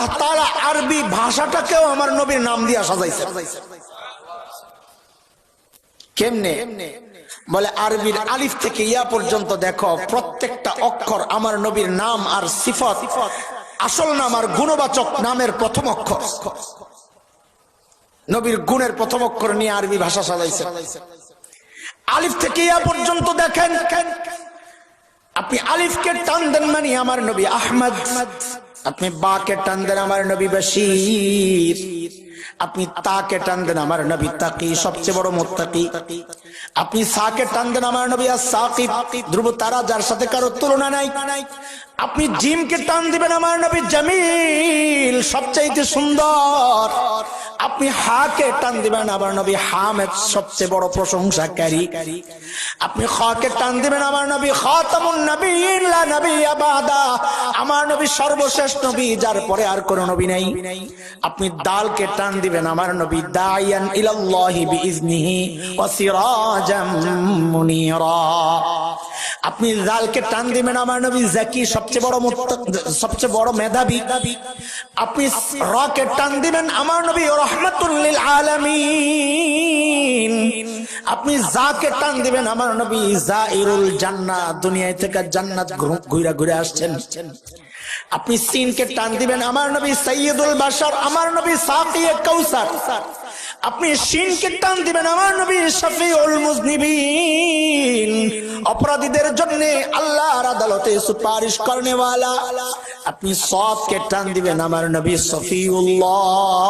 আল্লাহ তাআলা আরবি ভাষাটাকেও আমার নবীর নাম দিয়া সাজাইছে। কেমনে? বলে, আরবির আলিফ থেকে ইয়া পর্যন্ত দেখো, প্রত্যেকটা অক্ষর আমার নবীর নাম আর সিফত। আসল নাম আর গুণবাচক নামের প্রথম অক্ষর। নবীর গুণের প্রথম অক্ষর নিয়ে আরবি ভাষা সাজাইছে। আলিফ থেকে ইয়া পর্যন্ত দেখেন, আপনি আলিফকে টান দেন মানে আমার নবী আহমদ। আপনি বাকে টান আমার নবী বাসির আপনি তাকে টান আমার নবী তাকি, সবচেয়ে বড় মোত্তাকি। আপনি সাকে টান আমার নবী আর সাকি ধ্রুব তারা যার সাথে কারও তুলনা নাই। আপনি জিমকে টান দিবেন আমার নবী জামিল, সবচাইতে সুন্দর। আপনি হাকে টান দিবেন আমার নবী হামেদ সবচেয়ে বড় প্রশংসাকারী। আপনি খাকে টান দিবেন আমার নবী খাতামুন নবীন, লা নবী আবাদা। আমার নবী সর্বশেষ নবী, যার পরে আর কোনো নবী নাই। আপনি দালকে টান দিবেন, আমার নবী দাইয়ান ইলাল্লাহি বিইজনিহি ওয়া সিরাজাম মুনিরা। আপনি জালকে টান দিবেন আমার নবী জাকি সবচেয়ে বড় সবচেয়ে বড় মেধাবী। আপনি রকে টান দিবেন আমার নবী রহমাতুল লিল আলামিন। আপনি যাকে টান দিবেন আমার নবী, জাইরুল জান্নাত দুনিয়া থেকে জান্নাত ঘুরে ঘুরে আসছেন। আপনি সিনকে টান দিবেন আমার নবী সৈয়দুল বাশার, আমার নবী সাকিয়ে কৌসার আপনি শিনকে টান দিবেন, আমার নবী শফিউল মুজনিবিন। অপরাধীদের জন্য আল্লাহর আদালতে সুপারিশ করনেওয়ালা। আপনি সবকে টান দিবেন, আমার নবী সফিউল্লাহ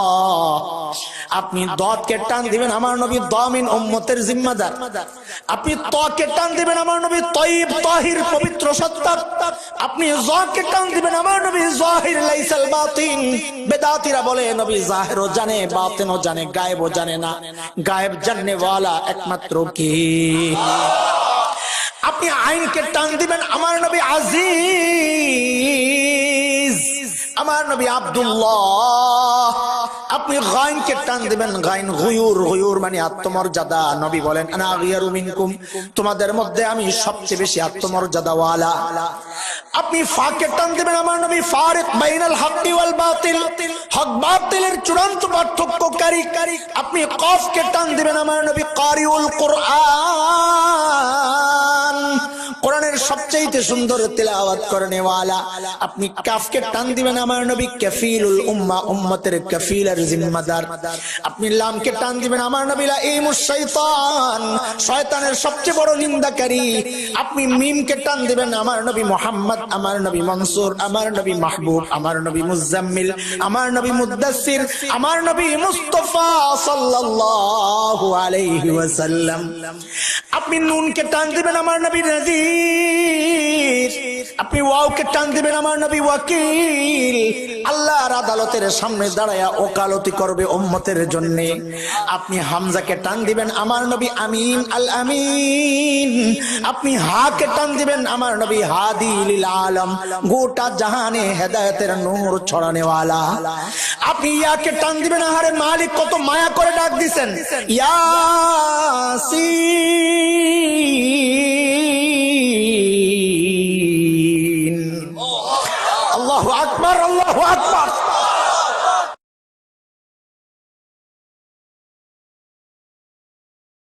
আপনি দতকে টান দিবেন, আমার নবী দমিন উম্মতের জিম্মাদার। আপনি তকে টান দিবেন, আমার নবী তয়িব তাহির পবিত্র সত্তা। আপনি জকে টান দিবেন, আমার নবী জাহির লাইসাল বাতিন। বেদাতিরা বলে, নবী জাহিরও জানে, বাতিনও জানে গায়েবও জানে না। গায়েব জাননে ওয়ালা একমাত্র কি? আপনি আইনকে টান দিবেন আমার নবী আজিজ। আমার নবী আব্দুল্লাহ। আপনি গাইনকে টান দিবেন, গাইন গুয়ুর গুয়ুর মানে আত্মমর্যাদা। নবী বলেন, আনা গিয়ারু মিনকুম। তোমাদের মধ্যে আমি সবচেয়ে বেশি আত্মমর্যাদাওয়ালা। আপনি ফাকে টান দিবেন আমার নবী, ফারিক বাইনাল হাক্কি ওয়াল বাতিল। হক বাতিলের চূড়ান্ত পার্থক্যকারী। আপনি কফকে টান দিবেন আমার নবী, কারিউল কোরআন। সবচাইতে সুন্দর তেলাওয়াত করেনেওয়ালা আপনি কাফকে টান দিবেন আমার নবী, কাফিলুল উম্মা, উম্মতের কাফিলের জিম্মাদার। আপনি লামকে টান দিবেন আমার নবী লাইমুশ শয়তান শয়তানের সবচেয়ে বড় নিন্দাকারী। আপনি মিমকে টান দিবেন আমার নবী মোহাম্মদ, আমার নবী মনসুর, আমার নবী মাহবুব, আমার নবী মুজাম্মিল, আমার নবী মুদাসসির, আমার নবী মুস্তাফা সাল্লাল্লাহু আলাইহি ওয়াসাল্লাম। আপনি নুনকে টান দিবেন আমার নবী নাজির। আপনি ওয়াওকে টান দিবেন আমার নবী ওয়াকিল। আল্লাহর আদালতের সামনে দাঁড়ায়া ওকালতি করবে উম্মতের জন্য। আপনি হামজাকে টান দিবেন আমার নবী আমিন আল আমিন। আপনি হাকে টান দিবেন আমার নবী হাদি লিল আলম। গোটা জাহানে হেদায়েতের নূর ছড়ানে ওয়ালা আপনি ইয়াকে টান দিবেন, আহারে মালিক কত মায়া করে ডাক দিছেন। ইয়াসিন। আল্লাহ আকবার।